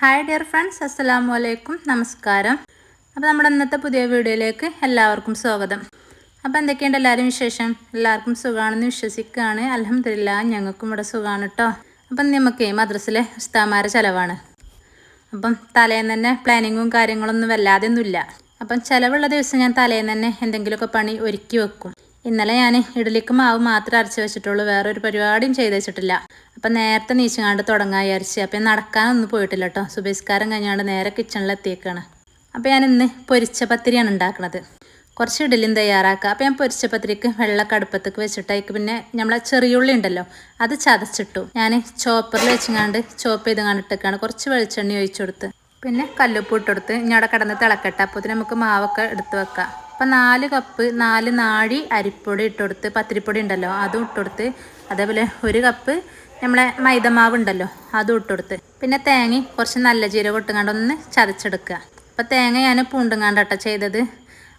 Hi dear friends അസ്സലാമു അലൈക്കും നമസ്കാരം അപ്പോൾ നമ്മുടെ ഇന്നത്തെ പുതിയ വീഡിയോയിലേക്ക് എല്ലാവർക്കും സ്വാഗതം. അപ്പോൾ എന്തൊക്കെയുണ്ട് എല്ലാവരും വിശേഷം? എല്ലാവർക്കും സുഖമാണെന്ന് വിശ്വസിക്കുകയാണ്. അലഹമില്ല ഞങ്ങൾക്കും ഇവിടെ സുഖമാണ് കേട്ടോ അപ്പം നമുക്ക് മദ്രസിലെ ഉസ്താമാരെ ചിലവാണ്. അപ്പം തലേന്ന് തന്നെ പ്ലാനിങ്ങും കാര്യങ്ങളൊന്നും വല്ലാതെ ഒന്നുമില്ല അപ്പം ചിലവുള്ള ദിവസം ഞാൻ തലേന്ന് തന്നെ എന്തെങ്കിലുമൊക്കെ പണി ഒരുക്കി വെക്കും. ഇന്നലെ ഞാൻ ഇഡലിക്ക് മാവ് മാത്രം അരച്ച് വെച്ചിട്ടുള്ളൂ. വേറെ ഒരു പരിപാടിയും ചെയ്ത് വെച്ചിട്ടില്ല. അപ്പം നേരത്തെ നീച്ചങ്ങാണ്ട് തുടങ്ങാൻ വിചാരിച്ച്. അപ്പം നടക്കാനൊന്നും പോയിട്ടില്ല കേട്ടോ. സുബേസ്കാരം കഴിഞ്ഞാണ്ട് നേരെ കിച്ചണിലെത്തിയേക്കാണ് അപ്പോൾ ഞാൻ ഇന്ന് പൊരിച്ച പത്തിരിയാണ് ഉണ്ടാക്കുന്നത് കുറച്ച് ഇഡലിയും തയ്യാറാക്കുക അപ്പോൾ ഞാൻ പൊരിച്ച പത്തിരിക്ക് വെള്ളമൊക്കെ അടുപ്പത്തേക്ക് വെച്ചിട്ട് അതിക്ക് പിന്നെ നമ്മളെ ചെറിയുള്ളി ഉണ്ടല്ലോ അത് ചതച്ചിട്ടു. ഞാൻ ചോപ്പറിൽ വെച്ചങ്ങാണ്ട് ചോപ്പ് ചെയ്ത് കണ്ടിട്ടേക്കാണ് കുറച്ച് വെളിച്ചെണ്ണ ഒഴിച്ചു കൊടുത്ത്. പിന്നെ കല്ലുപ്പ് ഇട്ടെടുത്ത് ഇനി അവിടെ കിടന്ന് തിളക്കട്ടെ. അപ്പോൾ നമുക്ക് മാവൊക്കെ എടുത്ത് വെക്കാം. അപ്പം നാല് കപ്പ് നാല് നാഴി അരിപ്പൊടി ഇട്ടുകൊടുത്ത് പത്തിരിപ്പൊടി ഉണ്ടല്ലോ അതും ഇട്ടുകൊടുത്ത് അതേപോലെ ഒരു കപ്പ് നമ്മളെ മൈദമാവ് ഉണ്ടല്ലോ അതും ഇട്ടുകൊടുത്ത് പിന്നെ തേങ്ങ കുറച്ച് നല്ല ജീരകം ഇട്ടുകൊണ്ട് ഒന്ന് ചതച്ചെടുക്കുക. അപ്പോൾ തേങ്ങ ഞാൻ പൂണ്ടുങ്ങാണ്ടട്ടോ ചെയ്തത്.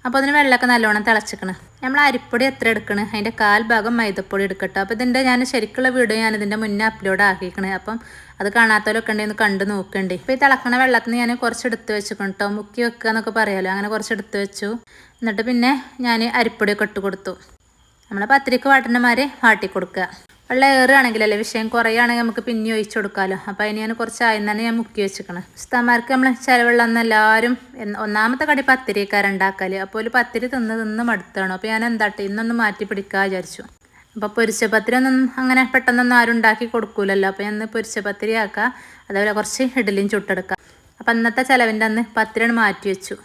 അപ്പോൾ അതിന് വെള്ളമൊക്കെ നല്ലോണം തിളച്ചിക്കണം. നമ്മൾ അരിപ്പൊടി എത്ര എടുക്കണം? അതിന്റെ കാൽ ഭാഗം മൈദപ്പൊടി എടുക്കട്ടോ. അപ്പോൾ ഇതിന്റെ ഞാൻ ശരിക്കുള്ള വീഡിയോ ഞാൻ ഇതിന്റെ മുന്നേ അപ്ലോഡ് ആക്കിക്കണേ അപ്പം അത് കാണാത്തവരൊക്കെ ഉണ്ടെങ്കിൽ ഒന്ന് കണ്ട് നോക്കണ്ടേ. ഇപ്പോൾ ഈ തിളക്കണ വെള്ളത്തിന് ഞാൻ കുറച്ച് എടുത്ത് വെച്ചിക്കണം കേട്ടോ മുക്കി വെക്കുക എന്നൊക്കെ പറയാമല്ലോ അങ്ങനെ കുറച്ച് എടുത്ത് വെച്ചു. എന്നിട്ട് പിന്നെ ഞാൻ അരിപ്പൊടിയൊക്കെ ഇട്ട് കൊടുത്തു. നമ്മൾ പത്തിരിക്ക് വാട്ടുന്നമാരെ വാട്ടി കൊടുക്കുക. വെള്ളം ഏറുകയാണെങ്കിലല്ലേ വിഷയം? കുറയുകയാണെങ്കിൽ നമുക്ക് പിന്നെ ഒഴിച്ചു കൊടുക്കാമല്ലോ അപ്പോൾ അതിന് ഞാൻ കുറച്ച് ആയി തന്നെ ഞാൻ മുക്കി വെച്ചിരിക്കണം. ഉസ്താമാർക്ക് നമ്മൾ ചിലവെള്ളം എല്ലാവരും ഒന്നാമത്തെ കടി പത്തിരിക്കാരം ഉണ്ടാക്കൽ അപ്പോൾ ഒരു പത്തിരി തിന്ന് തിന്ന് മടുത്താണ്. അപ്പോൾ ഞാൻ എന്താട്ടെ ഇന്നൊന്ന് മാറ്റി പിടിക്കാൻ വിചാരിച്ചു. അപ്പോൾ പൊരിച്ച പത്തിരി ഒന്നും അങ്ങനെ പെട്ടെന്നൊന്നും ആരും ഉണ്ടാക്കി കൊടുക്കൂലല്ലോ. അപ്പോൾ ഞാൻ പൊരിച്ച പത്തിരി ആക്കാം. അതേപോലെ കുറച്ച് ഇഡലിയും ചുട്ടെടുക്കാം. അപ്പോൾ അന്നത്തെ ചിലവിന്റെ അന്ന് പത്തിരി മാറ്റി വെച്ചു.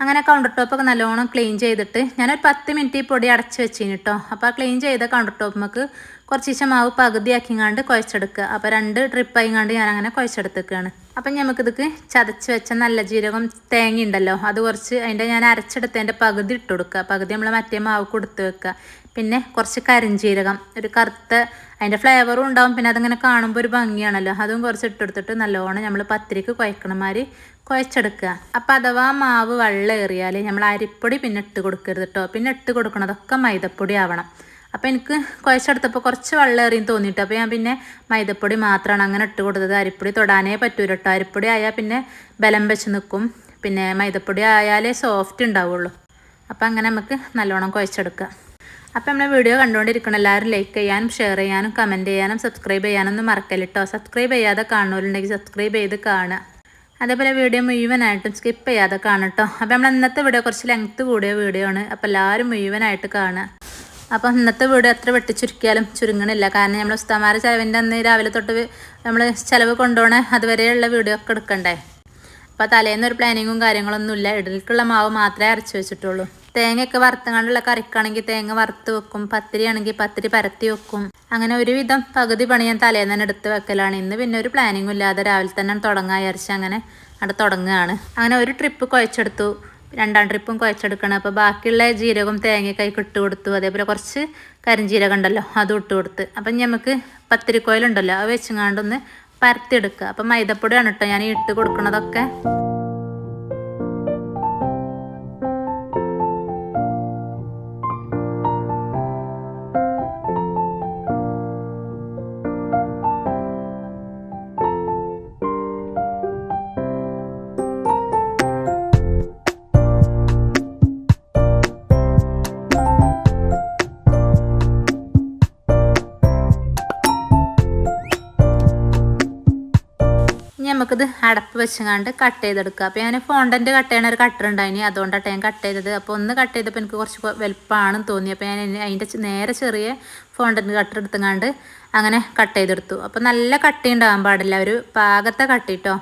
അങ്ങനെ കൗണ്ടർ ടോപ്പൊക്കെ നല്ലോണം ക്ലീൻ ചെയ്തിട്ട് ഞാനൊരു പത്ത് മിനിറ്റ് ഈ പൊടി അടച്ച് വെച്ചിന് കേട്ടോ അപ്പോൾ ക്ലീൻ ചെയ്ത കൗണ്ടർ ടോപ്പ് നമുക്ക് കുറച്ച് മാവ് പകുതിയാക്കിങ്ങാണ്ട് കുഴച്ചെടുക്കുക. അപ്പോൾ രണ്ട് ട്രിപ്പ് ആയിങ്ങാണ്ട് ഞാൻ അങ്ങനെ കുഴച്ചെടുത്തേക്കാണ്. അപ്പം നമുക്കിതൊക്കെ ചതച്ച് വെച്ച നല്ല ജീരകം തേങ്ങ ഉണ്ടല്ലോ അത് കുറച്ച് അതിന്റെ ഞാൻ അരച്ചെടുത്തതിന്റെ പകുതി ഇട്ട് കൊടുക്കുക. പകുതി നമ്മൾ മറ്റേ മാവ് കൊടുത്ത് വെക്കുക. പിന്നെ കുറച്ച് കരിഞ്ചീരകം ഒരു കറുത്ത അതിന്റെ ഫ്ലേവറും ഉണ്ടാവും. പിന്നെ അതിങ്ങനെ കാണുമ്പോൾ ഒരു ഭംഗിയാണല്ലോ. അതും കുറച്ച് ഇട്ടെടുത്തിട്ട് നല്ലോണം നമ്മൾ പത്തിരിക്ക് കുഴക്കണമാതിരി കുഴച്ചെടുക്കുക. അപ്പം അഥവാ മാവ് വെള്ളം ഏറിയാൽ നമ്മൾ അരിപ്പൊടി പിന്നെ ഇട്ട് കൊടുക്കരുത് കേട്ടോ പിന്നെ ഇട്ട് കൊടുക്കണതൊക്കെ മൈദപ്പൊടി ആവണം. അപ്പോൾ എനിക്ക് കുഴച്ചെടുത്തപ്പോൾ കുറച്ച് വെള്ളം എറിയും തോന്നിയിട്ട് അപ്പോൾ ഞാൻ പിന്നെ മൈദപ്പൊടി മാത്രമാണ് അങ്ങനെ ഇട്ട് കൊടുത്തത്. അരിപ്പൊടി തൊടാനേ പറ്റൂ കേട്ടോ അരിപ്പൊടി ആയാൽ പിന്നെ ബലം വെച്ച് നിൽക്കും പിന്നെ മൈദപ്പൊടി ആയാലേ സോഫ്റ്റ് ഉണ്ടാവുള്ളൂ. അപ്പോൾ അങ്ങനെ നമുക്ക് നല്ലോണം കുഴച്ചെടുക്കാം. അപ്പോൾ നമ്മളെ വീഡിയോ കണ്ടുകൊണ്ടിരിക്കണം എല്ലാവരും ലൈക്ക് ചെയ്യാനും ഷെയർ ചെയ്യാനും കമന്റ് ചെയ്യാനും സബ്സ്ക്രൈബ് ചെയ്യാനൊന്നും മറക്കല്ലിട്ടോ. സബ്സ്ക്രൈബ് ചെയ്യാതെ കാണുന്നവരുണ്ടെങ്കിൽ സബ്സ്ക്രൈബ് ചെയ്ത് കാണുക. അതേപോലെ വീഡിയോ മുഴുവനായിട്ടും സ്കിപ്പ് ചെയ്യാതെ കാണട്ടോ. അപ്പോൾ നമ്മൾ ഇന്നത്തെ വീഡിയോ കുറച്ച് ലെങ്ത്ത് കൂടിയ വീഡിയോ ആണ്. അപ്പോൾ എല്ലാവരും മുഴുവനായിട്ട് കാണുക. അപ്പോൾ ഇന്നത്തെ വീട് എത്ര വെട്ടിച്ചുരുക്കിയാലും ചുരുങ്ങണില്ല. കാരണം നമ്മൾ ഉസ്താമാരെ ചിലവിന്റെ അന്ന് രാവിലെ തൊട്ട് നമ്മൾ ചിലവ് കൊണ്ടുപോകണേ അതുവരെയുള്ള വീഡിയോ ഒക്കെ എടുക്കണ്ടേ? അപ്പോൾ തലേന്ന് ഒരു പ്ലാനിങ്ങും കാര്യങ്ങളൊന്നുമില്ല ഇടലിക്കുള്ള മാവ് മാത്രമേ അരച്ച് വെച്ചിട്ടുള്ളൂ. തേങ്ങയൊക്കെ വറുത്തങ്ങാണ്ടുള്ള കറിക്കാണെങ്കിൽ തേങ്ങ വറുത്ത് വെക്കും. പത്തിരി ആണെങ്കിൽ പത്തിരി പരത്തി വെക്കും. അങ്ങനെ ഒരുവിധം പകുതി പണി ഞാൻ തലേന്ന് തന്നെ എടുത്ത് വെക്കലാണ്. ഇന്ന് പിന്നെ ഒരു പ്ലാനിങ്ങും ഇല്ലാതെ രാവിലെ തന്നെ തുടങ്ങാൻ വിചാരിച്ച് അങ്ങനെ അവിടെ തുടങ്ങുകയാണ്. അങ്ങനെ ഒരു ട്രിപ്പ് കുഴച്ചെടുത്തു. രണ്ടാം ട്രിപ്പും കുഴച്ചെടുക്കണം. അപ്പോൾ ബാക്കിയുള്ള ജീരകം തേങ്ങയൊക്കെ ഇട്ട് കൊടുത്തു. അതേപോലെ കുറച്ച് കരിഞ്ജീരകം ഉണ്ടല്ലോ അതും ഇട്ട് കൊടുത്ത്. അപ്പം നമുക്ക് പത്തിരിക്കോയിലുണ്ടല്ലോ അത് വെച്ചുങ്ങാണ്ടൊന്ന് പരത്തിയെടുക്കുക. അപ്പം മൈദപ്പൊടിയാണ് കേട്ടോ ഞാൻ ഇട്ട് കൊടുക്കണതൊക്കെ. നമുക്കിത് അടപ്പ് വെച്ചങ്ങാണ്ട് കട്ട് ചെയ്തെടുക്കുക. അപ്പോൾ ഞാൻ ഫോണ്ടന്റ് കട്ട് ചെയ്യണ ഒരു കട്ടർ ഉണ്ടായിനി അതുകൊണ്ടാണ് ഞാൻ കട്ട് ചെയ്തത്. അപ്പോൾ ഒന്ന് കട്ട് ചെയ്തപ്പോൾ എനിക്ക് കുറച്ച് വലുപ്പമാണെന്ന് തോന്നി. അപ്പോൾ ഞാൻ അതിന്റെ നേരെ ചെറിയ ഫോണ്ടന്റ് കട്ടർ എടുത്തങ്ങാണ്ട് അങ്ങനെ കട്ട് ചെയ്തെടുത്തു. അപ്പോൾ നല്ല കട്ടി ഉണ്ടാകാൻ പാടില്ല. ഒരു പാകത്തെ കട്ടിട്ടോ.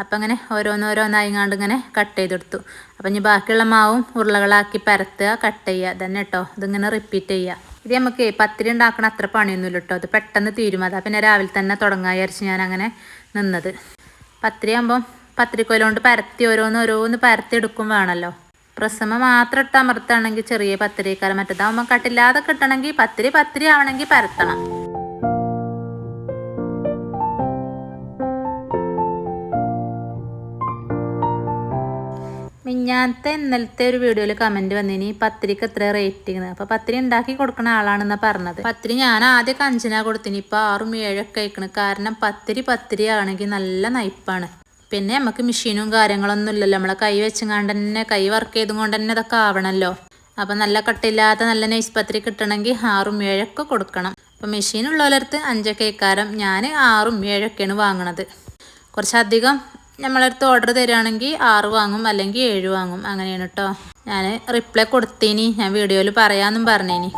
അപ്പം അങ്ങനെ ഓരോന്നോരോന്നായിങ്ങാണ്ട് ഇങ്ങനെ കട്ട് ചെയ്തെടുത്തു. അപ്പം ഇനി ബാക്കിയുള്ള മാവും ഉരുളകളാക്കി പരത്തുക കട്ട് ചെയ്യുക. തന്നെ കേട്ടോ ഇതിങ്ങനെ റിപ്പീറ്റ് ചെയ്യുക. ഇത് നമുക്ക് പത്തിരി ഉണ്ടാക്കണ അത്ര പണിയൊന്നുമില്ല കേട്ടോ അത് പെട്ടെന്ന് തീരും. പിന്നെ രാവിലെ തന്നെ തുടങ്ങാൻ വിചാരിച്ച് ഞാൻ അങ്ങനെ നിന്നത്. പത്തിരി ആകുമ്പം പത്തിരിക്കോലുകൊണ്ട് പരത്തി ഓരോന്ന് ഓരോന്ന് പരത്തി എടുക്കും വേണമല്ലോ പ്രസമ മാത്രം ഇട്ട് അമർത്താണെങ്കിൽ ചെറിയ പത്തിരിക്കാലം മറ്റേതാകുമ്പോൾ കട്ടില്ലാതെ കിട്ടണമെങ്കിൽ പത്തിരി പത്തിരി ആവണമെങ്കിൽ പരത്തണം. മിഞ്ഞാത്തെ ഇന്നലത്തെ ഒരു വീഡിയോയിൽ കമന്റ് വന്നിനി പത്തിരിക്ക് എത്ര റേറ്റിംഗ് അപ്പോൾ പത്തിരി ഉണ്ടാക്കി കൊടുക്കുന്ന ആളാണെന്നാണ് പറഞ്ഞത്. പത്തിരി ഞാൻ ആദ്യം അഞ്ചിനാ കൊടുത്തിന് ഇപ്പോൾ ആറും ഏഴൊക്കെ അയക്കണ് കാരണം പത്തിരി പത്തിരി ആണെങ്കിൽ നല്ല നയിപ്പാണ് പിന്നെ നമുക്ക് മെഷീനും കാര്യങ്ങളൊന്നും ഇല്ലല്ലോ. നമ്മളെ കൈ വെച്ചുകൊണ്ട് തന്നെ കൈ വർക്ക് ചെയ്തും കൊണ്ട് തന്നെ ഇതൊക്കെ ആവണമല്ലോ അപ്പം നല്ല കട്ടില്ലാത്ത നല്ല നൈസ് പത്രി കിട്ടണമെങ്കിൽ ആറും ഏഴൊക്കെ കൊടുക്കണം. അപ്പം മെഷീൻ ഉള്ളവരടുത്ത് അഞ്ചൊക്കെ ഇക്കാരം ഞാൻ ആറും ഏഴൊക്കെയാണ് വാങ്ങണത്. കുറച്ചധികം നമ്മളടുത്ത് ഓർഡർ തരികയാണെങ്കിൽ ആറ് വാങ്ങും അല്ലെങ്കിൽ ഏഴ് വാങ്ങും. അങ്ങനെയാണ് കേട്ടോ ഞാൻ റിപ്ലൈ കൊടുത്തേനി. ഞാൻ വീഡിയോയിൽ പറയാമെന്നും പറഞ്ഞേനി.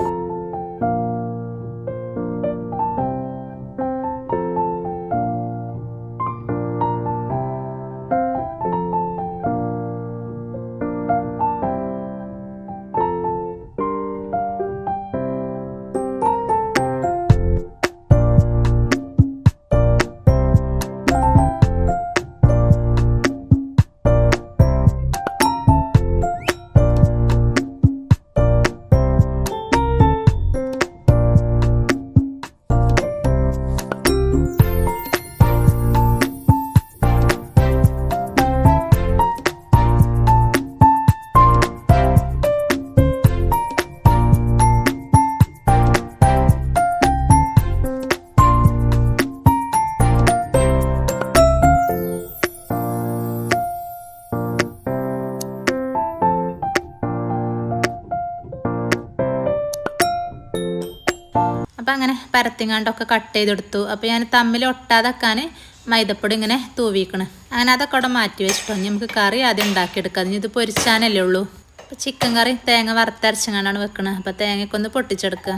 പരത്തിങ്ങാണ്ടൊക്കെ കട്ട് ചെയ്തെടുത്തു. അപ്പോൾ ഞാൻ തമ്മിൽ ഒട്ടാതെക്കാൻ മൈദപ്പൊടി ഇങ്ങനെ തൂവിക്കണ്. അങ്ങനെ അതൊക്കെ അവിടെ മാറ്റി വെച്ചിട്ടോ. നമുക്ക് കറി ആദ്യം ഉണ്ടാക്കിയെടുക്കാം. അതിന് ഇത് പൊരിച്ചാനല്ലേ ഉള്ളൂ. അപ്പോൾ ചിക്കൻ കറി തേങ്ങ വറുത്തരച്ചങ്ങാണ്ടാണ് വെക്കണത് അപ്പോൾ തേങ്ങയൊക്കെ ഒന്ന് പൊട്ടിച്ചെടുക്കുക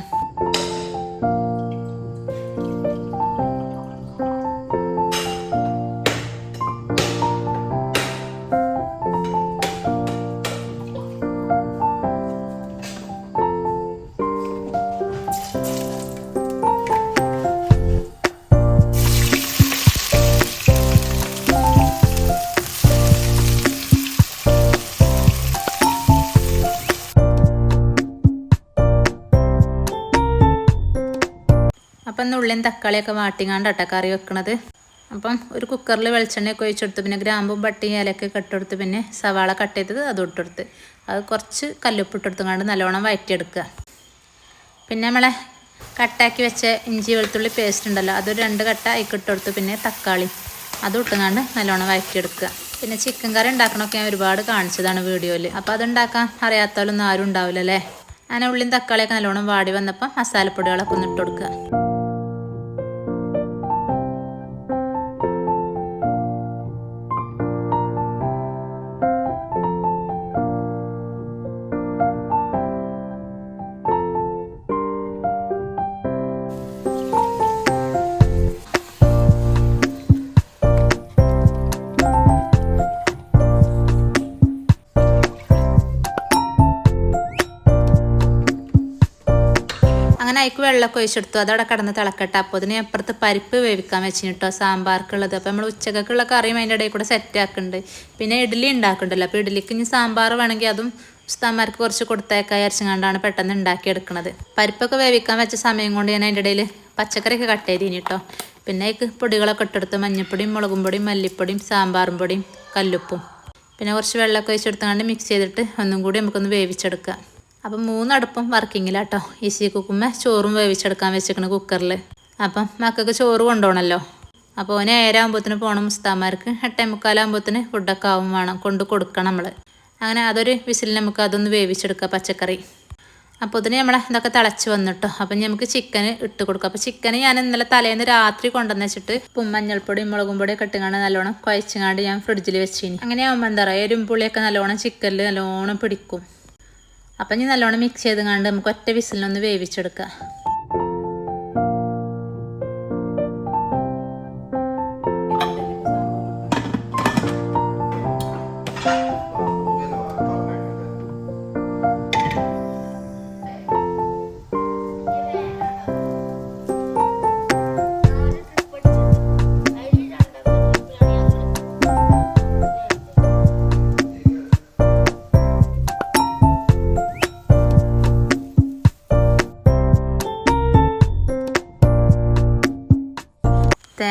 തക്കാളിയൊക്കെ വാട്ടിങ്ങാണ്ട് അട്ടക്കറി കറി വെക്കണത്. അപ്പം ഒരു കുക്കറിൽ വെളിച്ചെണ്ണയൊക്കെ ഒഴിച്ചെടുത്ത് പിന്നെ ഗ്രാമ്പും പട്ടിയും ഇലയൊക്കെ കെട്ടെടുത്ത് പിന്നെ സവാള കട്ട് ചെയ്തത് അത് ഇട്ടെടുത്ത്. അത് കുറച്ച് കല്ലുപ്പ് ഇട്ടെടുത്തുകൊണ്ട് നല്ലോണം വഴറ്റിയെടുക്കുക പിന്നെ നമ്മളെ കട്ടാക്കി വെച്ച ഇഞ്ചി വെളുത്തുള്ളി പേസ്റ്റ് ഉണ്ടല്ലോ അതൊരു രണ്ട് കട്ട ഇക്കിട്ടെടുത്ത് പിന്നെ തക്കാളി അതും ഇട്ടുങ്ങാണ്ട് നല്ലോണം വഴറ്റിയെടുക്കുക പിന്നെ ചിക്കൻ കറി ഉണ്ടാക്കണമൊക്കെ ഞാൻ ഒരുപാട് കാണിച്ചതാണ് വീഡിയോയിൽ. അപ്പോൾ അതുണ്ടാക്കാൻ അറിയാത്തവരൊന്നും ആരും ഉണ്ടാവില്ല അല്ലേ അങ്ങനെ ഉള്ളിയും തക്കാളിയൊക്കെ നല്ലോണം വാടി വന്നപ്പം മസാലപ്പൊടികളൊക്കെ ഒന്ന് ഇട്ട് കൊടുക്കുക. അതിക്ക് വെള്ളമൊക്കെ ഒഴിച്ചെടുത്തു. അതവിടെ കിടന്ന് തിളക്കട്ടെ. അപ്പോൾ അതിന് അപ്പുറത്ത് പരിപ്പ് വേവിക്കാൻ വെച്ചിന് കേട്ടോ സാമ്പാർക്കുള്ളത്. അപ്പോൾ നമ്മൾ ഉച്ചക്കൊക്കെയുള്ള കറിയും അതിന്റെ ഇടയിൽ കൂടെ സെറ്റ് ആക്കുന്നുണ്ട് പിന്നെ ഇഡ്ഡലി ഉണ്ടാക്കുന്നുണ്ടല്ലോ അപ്പോൾ ഇഡ്ഡലിക്ക് ഇനി സാമ്പാർ വേണമെങ്കിൽ അതും ഉസ്താന്മാർക്ക് കുറച്ച് കൊടുത്തേക്കായി അരച്ചുകൊണ്ടാണ് പെട്ടെന്ന് ഉണ്ടാക്കിയെടുക്കുന്നത് പരിപ്പൊക്കെ വേവിക്കാൻ വെച്ച സമയം കൊണ്ട് ഞാൻ അതിന്റെ ഇടയിൽ പച്ചക്കറിയൊക്കെ കട്ട് ചെയ്തിനി കേട്ടോ പിന്നെ അതിക്ക് പൊടികളൊക്കെ ഇട്ടെടുത്ത് മഞ്ഞൾപ്പൊടിയും മുളകും പൊടിയും മല്ലിപ്പൊടിയും സാമ്പാറും പൊടിയും കല്ലുപ്പും. പിന്നെ കുറച്ച് വെള്ളമൊക്കെ ഒഴിച്ചെടുത്തുകൊണ്ട് മിക്സ് ചെയ്തിട്ട് ഒന്നും കൂടി നമുക്കൊന്ന് വേവിച്ചെടുക്കാം. അപ്പം മൂന്നടുപ്പും വർക്കിങ്ങിലാട്ടോ. ഈശി കുക്കുമ്മ ചോറും വേവിച്ചെടുക്കാൻ വെച്ചേക്കണ കുക്കറിൽ അപ്പം മക്കൾക്ക് ചോറ് കൊണ്ടുപോകണമല്ലോ അപ്പോൾ ഓന് ഏഴാകുമ്പോഴത്തിന് പോകണം മുസ്താമാർക്ക് എട്ടേ മുക്കാലാകുമ്പോഴത്തിന് ഫുഡൊക്കെ ആവും വേണം. കൊണ്ട് കൊടുക്കണം നമ്മൾ അങ്ങനെ അതൊരു വിസിൽ നമുക്ക് അതൊന്ന് വേവിച്ചെടുക്കാം പച്ചക്കറി. അപ്പോൾ ഇതിന് നമ്മളെ ഇതൊക്കെ തിളച്ച് വന്നിട്ടോ. അപ്പം നമുക്ക് ചിക്കൻ ഇട്ട് കൊടുക്കാം. അപ്പോൾ ചിക്കൻ ഞാൻ ഇന്നലെ തലേന്ന് രാത്രി കൊണ്ടുവന്ന് വെച്ചിട്ട് മഞ്ഞൾപ്പൊടിയും മുളകും പൊടിയൊക്കെ കെട്ടുകാണ്ട് നല്ലോണം കുഴച്ചുകാണ്ട് ഞാൻ ഫ്രിഡ്ജിൽ വെച്ചിനി. അങ്ങനെ ആകുമ്പോൾ എന്താ പറയുക എരുമ്പുള്ളിയൊക്കെ നല്ലോണം ചിക്കനിൽ നല്ലോണം പിടിക്കും. അപ്പം ഇനി നല്ലോണം മിക്സ് ചെയ്ത് കണ്ട് നമുക്ക് ഒറ്റ വിസിലിനൊന്ന് വേവിച്ചെടുക്കാം.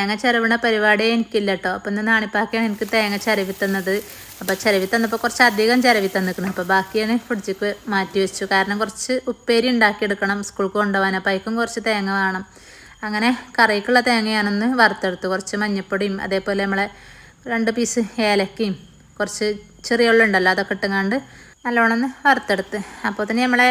തേങ്ങ ചിരവണ പരിപാടി എനിക്കില്ല കേട്ടോ അപ്പം ഇന്ന് നാണിപ്പാക്കിയാണ് എനിക്ക് തേങ്ങ ചിരവി തന്നത്. അപ്പോൾ ചിരവി തന്നപ്പോൾ കുറച്ച് അധികം ചിരവി തന്നിക്കണം. അപ്പോൾ ബാക്കിയാണ് ഫ്രിഡ്ജിക്ക് മാറ്റി വെച്ചു. കാരണം കുറച്ച് ഉപ്പേരി ഉണ്ടാക്കിയെടുക്കണം സ്കൂൾക്ക് കൊണ്ടുപോകാൻ. അപ്പോൾ അതിക്കും കുറച്ച് തേങ്ങ വേണം. അങ്ങനെ കറിക്കുള്ള തേങ്ങയാണെന്ന് വറുത്തെടുത്ത്. കുറച്ച് മഞ്ഞപ്പൊടിയും അതേപോലെ നമ്മളെ രണ്ട് പീസ് ഏലക്കയും കുറച്ച് ചെറിയ ഉള്ളുണ്ടല്ലോ അതൊക്കെ ഇട്ടുങ്ങാണ്ട് നല്ലോണം ഒന്ന് വറുത്തെടുത്ത്. അപ്പോൾ തന്നെ നമ്മളെ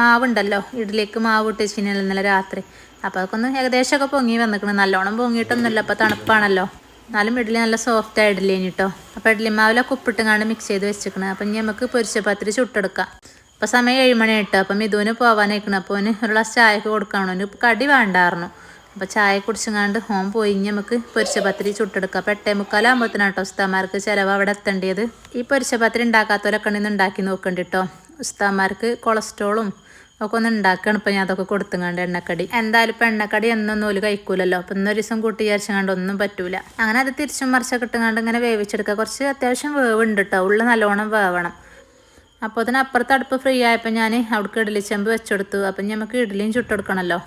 മാവുണ്ടല്ലോ ഇഡ്ഡലിക്ക് മാവ് ഇട്ട് വെച്ചിരുന്നല്ലോ ഇന്നലെ രാത്രി. അപ്പോൾ അതൊക്കെ ഒന്ന് ഏകദേശമൊക്കെ പൊങ്ങി വന്നിക്കണം. നല്ലോണം പൊങ്ങിയിട്ടൊന്നുമില്ല. അപ്പോൾ തണുപ്പാണല്ലോ. എന്നാലും ഇഡ്ഡലി നല്ല സോഫ്റ്റ് ആയി ഇഡ്ഡലി കേട്ടോ അപ്പോൾ ഇഡ്ഡലി മാവിലൊക്കെ ഉപ്പിട്ടുങ്ങാണ്ട് മിക്സ് ചെയ്ത് വെച്ചിരിക്കണം അപ്പം ഇനി നമുക്ക് പൊരിച്ച പത്തിരി ചുട്ടെടുക്കാം. അപ്പോൾ സമയം ഏഴുമണി മണി കേട്ടോ അപ്പം ഇതുവിന് പോകാനായിക്കണം അപ്പോൾ അവന് ഒരു ഗ്ലാസ് ചായക്ക് കൊടുക്കണം. അവന് കടി വേണ്ടായിരുന്നു അപ്പോൾ ചായ കുടിച്ചങ്ങാണ്ട് ഹോം പോയി. ഇനി നമുക്ക് പൊരിച്ച ചുട്ടെടുക്കുക ചുട്ടെടുക്കാം. അപ്പോൾ എട്ടേ മുക്കാലാകുമ്പോഴത്തേനാട്ടോ ഉസ്താമാർക്ക് ചിലവ് അവിടെ എത്തേണ്ടത് ഈ പൊരിച്ച പത്തിരി ഉണ്ടാക്കാത്തവരൊക്കെ ഉണ്ടാക്കി നോക്കണ്ട കേട്ടോ ഉസ്താമാർക്ക് കൊളസ്ട്രോളും ഒക്കെ ഒന്ന് ഉണ്ടാക്കണം. ഇപ്പം ഞാൻ അതൊക്കെ കൊടുത്തുങ്ങാണ്ട് എണ്ണക്കടി. എന്തായാലും ഇപ്പം എണ്ണക്കടി എന്നൊന്നും ഒരു കഴിക്കൂലല്ലോ. അപ്പം ഇന്നൊരു ദിവസം കൂട്ടി വിചാരിച്ചങ്ങാണ്ട് ഒന്നും പറ്റൂല. അങ്ങനെ അത് തിരിച്ചും മറിച്ചൊക്കെ ഇട്ടുങ്ങാണ്ട് ഇങ്ങനെ വേവിച്ചെടുക്കുക. കുറച്ച് അത്യാവശ്യം വേവുണ്ട് കേട്ടോ ഉള്ള നല്ലോണം വേവണം. അപ്പോൾ അതിനപ്പുറത്ത് അടുപ്പ് ഫ്രീ ആയപ്പോൾ ഞാൻ അവിടേക്ക് ഇഡ്ഡലി ചെമ്പ് വെച്ചെടുത്തു. അപ്പം നമുക്ക് ഇഡ്ഡലിയും ചുട്ടെടുക്കണമല്ലോ.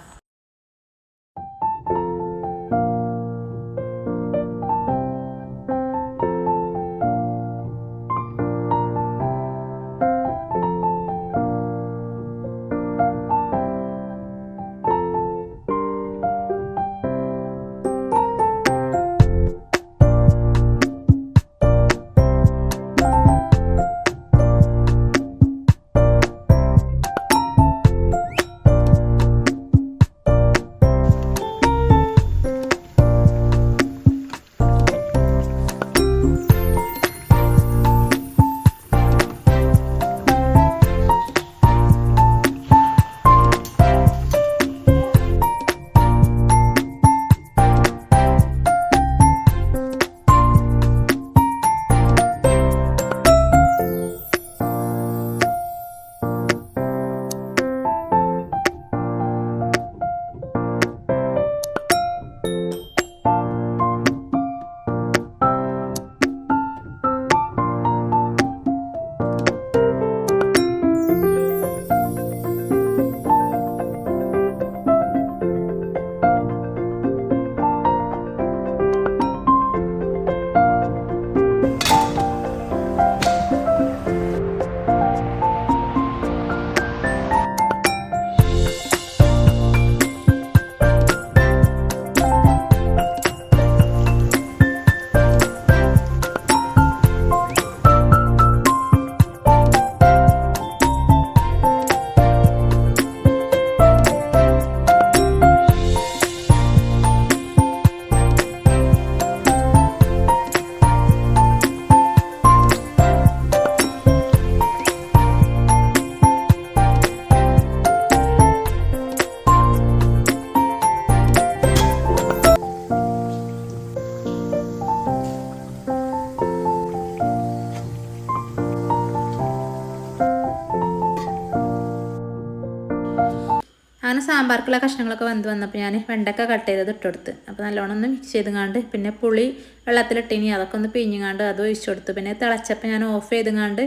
സാമ്പാർക്കുള്ള കഷ്ണങ്ങളൊക്കെ വന്ന് വന്നപ്പോൾ ഞാൻ വെണ്ടക്ക കട്ട് ചെയ്തത് ഇട്ടെടുത്ത് അപ്പോൾ നല്ലോണം ഒന്ന് മിക്സ് ചെയ്തുങ്ങാണ്ട് പിന്നെ പുളി വെള്ളത്തിലിട്ടിനി അതൊക്കെ ഒന്ന് പിഞ്ഞുങ്ങാണ്ട് അത് ഒഴിച്ചു കൊടുത്തു. പിന്നെ തിളച്ചപ്പോൾ ഞാൻ ഓഫ് ചെയ്തുങ്ങാണ്ട്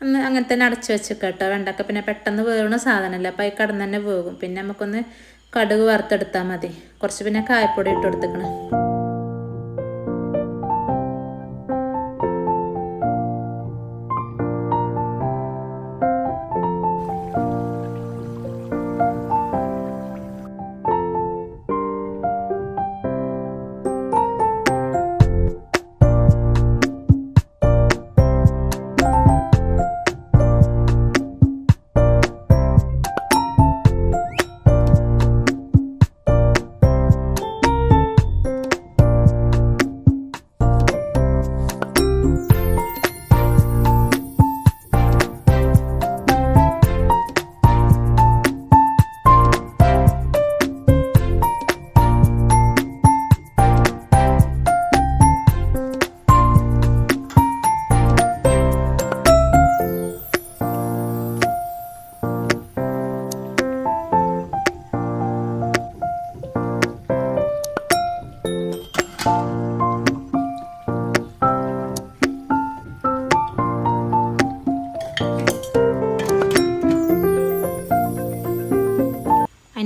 ഒന്ന് അങ്ങനെ തന്നെ അടച്ചു വെച്ച് കേട്ടോ. വെണ്ടക്ക പിന്നെ പെട്ടെന്ന് വേവുന്ന സാധനമല്ല അപ്പോൾ ഈ കടന്ന് തന്നെ വേകും പിന്നെ നമുക്കൊന്ന് കടുക് വറുത്തെടുത്താൽ മതി. കുറച്ച് പിന്നെ കായപ്പൊടി ഇട്ട് കൊടുത്തേക്കണം.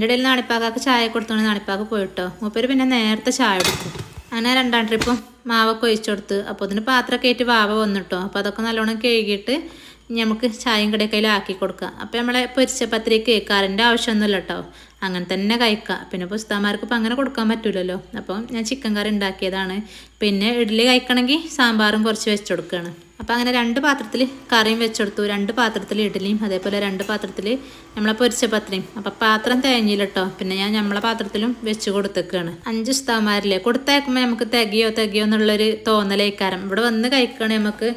അതിന്റെ ഇടയിൽ നാണിപ്പാക്കാക്ക് ചായ കൊടുത്തോണ്ട് നാണിപ്പാക്ക് പോയിട്ടോ. മൂപ്പര് പിന്നെ നേരത്തെ ചായ എടുക്കും അങ്ങനെ രണ്ടാം ട്രിപ്പും മാവൊക്കെ ഒഴിച്ചു കൊടുത്ത്. അപ്പോൾ അതിന് പാത്രമൊക്കെ ആയിട്ട് വാവ വന്നിട്ടോ. അപ്പോൾ അതൊക്കെ നല്ലോണം കഴുകിയിട്ട് നമുക്ക് ചായയും കടക്കയിൽ ആക്കി കൊടുക്കുക അപ്പോൾ നമ്മളെ പൊരിച്ച പത്തിരിക്ക് കറിന്റെ ആവശ്യമൊന്നുമില്ല കേട്ടോ അങ്ങനെ തന്നെ കഴിക്കുക പിന്നെ പുസ്തകന്മാർക്ക് ഇപ്പം അങ്ങനെ കൊടുക്കാൻ പറ്റില്ലല്ലോ അപ്പം ഞാൻ ചിക്കൻ കറി ഉണ്ടാക്കിയതാണ്. പിന്നെ ഇഡ്ഡലി കഴിക്കണമെങ്കിൽ സാമ്പാറും കുറച്ച് വെച്ച് കൊടുക്കുകയാണ് അപ്പം അങ്ങനെ രണ്ട് പാത്രത്തിൽ കറിയും വെച്ചെടുത്തു രണ്ട് പാത്രത്തിൽ ഇഡ്ഡലിയും അതേപോലെ രണ്ട് പാത്രത്തിൽ നമ്മളെ പൊരിച്ച പത്രയും അപ്പം പാത്രം തേങ്ങയില്ല കേട്ടോ പിന്നെ ഞാൻ നമ്മളെ പാത്രത്തിലും വെച്ച് കൊടുത്തേക്കാണ്. അഞ്ച് ഉസ്താവന്മാരില്ലേ കൊടുത്തയക്കുമ്പോൾ നമുക്ക് തികയോ തികയോ എന്നുള്ളൊരു തോന്നലേക്കാരം. ഇവിടെ വന്ന് കഴിക്കണേ നമുക്ക്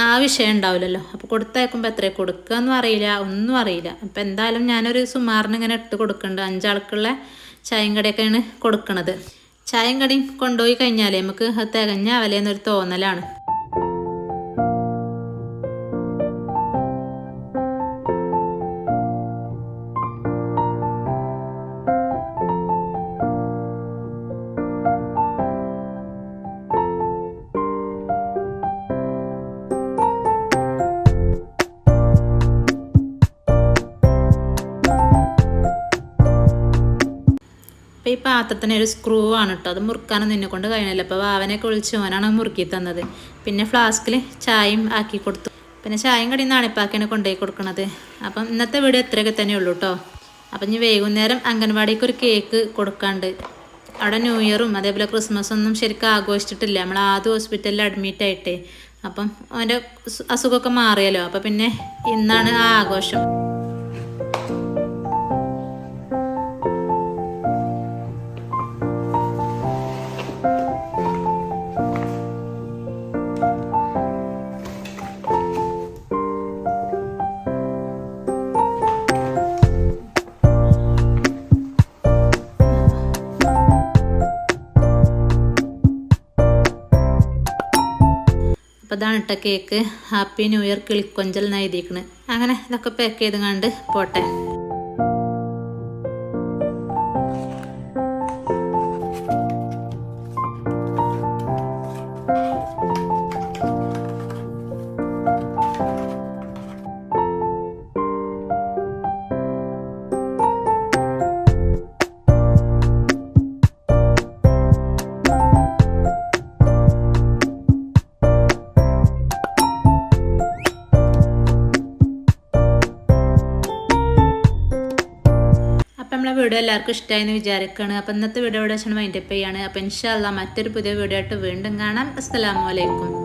ആ വിഷയം ഉണ്ടാവില്ലല്ലോ. അപ്പോൾ കൊടുത്തയക്കുമ്പോൾ എത്ര കൊടുക്കുക എന്നും അറിയില്ല. ഒന്നും അറിയില്ല. അപ്പോൾ എന്തായാലും ഞാനൊരു സുമാറിന് ഇങ്ങനെ ഇട്ട് കൊടുക്കുന്നുണ്ട് അഞ്ചാൾക്കുള്ള ചായം കടിയൊക്കെയാണ് കൊടുക്കുന്നത് ചായം കടയും കൊണ്ടുപോയി കഴിഞ്ഞാലേ നമുക്ക് തികഞ്ഞ അവലേന്നൊരു തോന്നലാണ്. ഈ പാത്രത്തിന് ഒരു സ്ക്രൂ ആണ് കേട്ടോ അത് മുറുക്കാനൊന്നും എന്നെ കൊണ്ട് കഴിയണില്ല. അപ്പോൾ വാവനെയൊക്കെ വിളിച്ച് ഓനാണ് മുറുക്കി തന്നത്. പിന്നെ ഫ്ലാസ്കിൽ ചായയും ആക്കി കൊടുത്തു. പിന്നെ ചായയും കടി നാണിപ്പാക്കിയാണ് കൊണ്ടുപോയി കൊടുക്കുന്നത് അപ്പം ഇന്നത്തെ വീഡിയോ ഇത്രയൊക്കെ തന്നെ ഉള്ളൂ കേട്ടോ അപ്പം ഇനി വൈകുന്നേരം അംഗൻവാടിക്ക് ഒരു കേക്ക് കൊടുക്കാണ്ട്. അവിടെ ന്യൂ ഇയറും അതേപോലെ ക്രിസ്മസ് ഒന്നും ശരിക്കും ആഘോഷിച്ചിട്ടില്ല. നമ്മൾ ആദ്യം ഹോസ്പിറ്റലിൽ അഡ്മിറ്റ് ആയിട്ടേ. അപ്പം അവന്റെ അസുഖമൊക്കെ മാറിയല്ലോ. അപ്പം പിന്നെ ഇന്നാണ് ആ ആഘോഷം. ഇതാണ് ഇട്ട കേക്ക്. ഹാപ്പി ന്യൂ ഇയർ കിളിക്കൊഞ്ചൽ എഴുതിയിരിക്കണ് അങ്ങനെ ഇതൊക്കെ പാക്ക് ചെയ്ത് കണ്ട് പോട്ടെ. വീഡിയോ എല്ലാവർക്കും ഇഷ്ടമായി എന്ന് വിചാരിക്കുകയാണ് അപ്പം ഇന്നത്തെ വീഡിയോ ഇവിടെ വെച്ചാണ് മൈൻഡപ്പ് ചെയ്യാണ്. അപ്പം ഇൻഷാല്ല മറ്റൊരു പുതിയ വീഡിയോ ആയിട്ട് വീണ്ടും കാണാം. അസ്സലാമു അലൈക്കും.